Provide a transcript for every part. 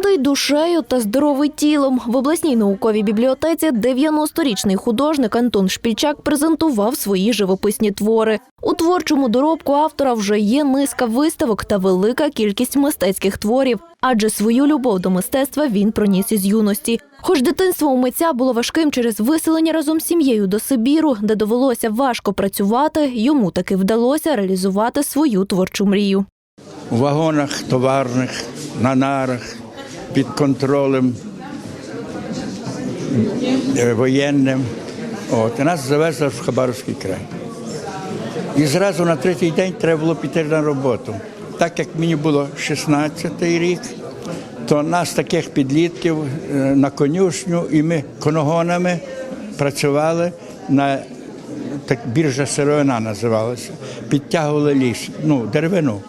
Молодий душею та здоровий тілом. В обласній науковій бібліотеці 90-річний художник Антон Шпільчак презентував свої живописні твори. У творчому доробку автора вже є низка виставок та велика кількість мистецьких творів, адже свою любов до мистецтва він проніс із юності. Хоч дитинство у митця було важким через виселення разом з сім'єю до Сибіру, де довелося важко працювати, йому таки вдалося реалізувати свою творчу мрію. у вагонах товарних, на нарах, під контролем е, воєнним. От, і нас завезли в Хабаровський край. І зразу на третій день треба було піти на роботу. Так як мені було 16-й рік, то нас таких підлітків е, на конюшню, і ми коногонами працювали на так біржа сировина називалася. Підтягували ліс, ну, деревину.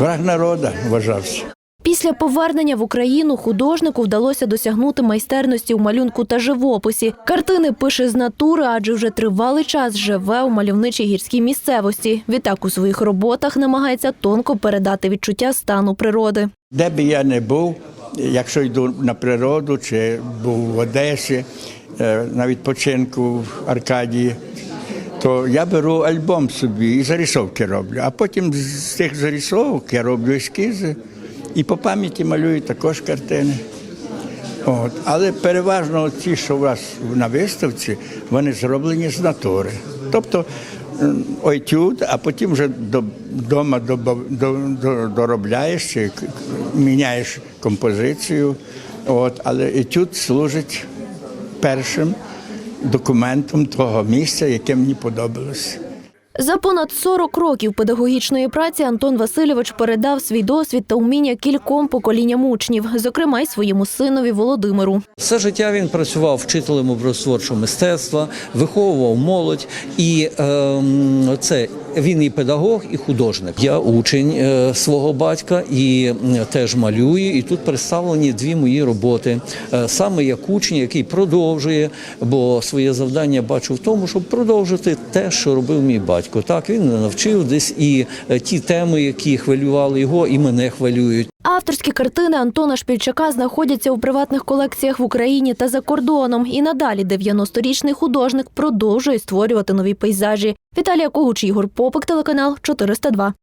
Враг народа вважався. Після повернення в Україну художнику вдалося досягнути майстерності у малюнку та живописі. Картини пише з натури, адже вже тривалий час живе у мальовничій гірській місцевості. Відтак у своїх роботах намагається тонко передати відчуття стану природи. Де би я не був, якщо йду на природу чи був в Одесі е, на відпочинку в Аркадії, то я беру альбом собі і зарисовки роблю. А потім з тих зарисовок я роблю ескізи і по пам'яті малюю також картини. От. Але переважно ті, що у вас на виставці, вони зроблені з натури. Тобто етюд, а потім вже вдома доробляєш чи міняєш композицію. От. Але етюд служить першим документом того місця, яке мені подобалось. За понад 40 років педагогічної праці Антон Васильович передав свій досвід та уміння кільком поколінням учнів, зокрема й своєму синові Володимиру. Все життя він працював вчителем образотворчого мистецтва, виховував молодь, і е, це він і педагог, і художник. Я учень е, свого батька і теж малюю. І тут представлені дві мої роботи. Е, саме як учень, який продовжує, бо своє завдання бачу в тому, щоб продовжити те, що робив мій батько. Так він навчив десь і е, ті теми, які хвилювали його, і мене хвилюють. Авторські картини Антона Шпільчака знаходяться у приватних колекціях в Україні та за кордоном. І надалі 90-річний художник продовжує створювати нові пейзажі. Віталія Когуч, Ігор Попик, телеканал 402.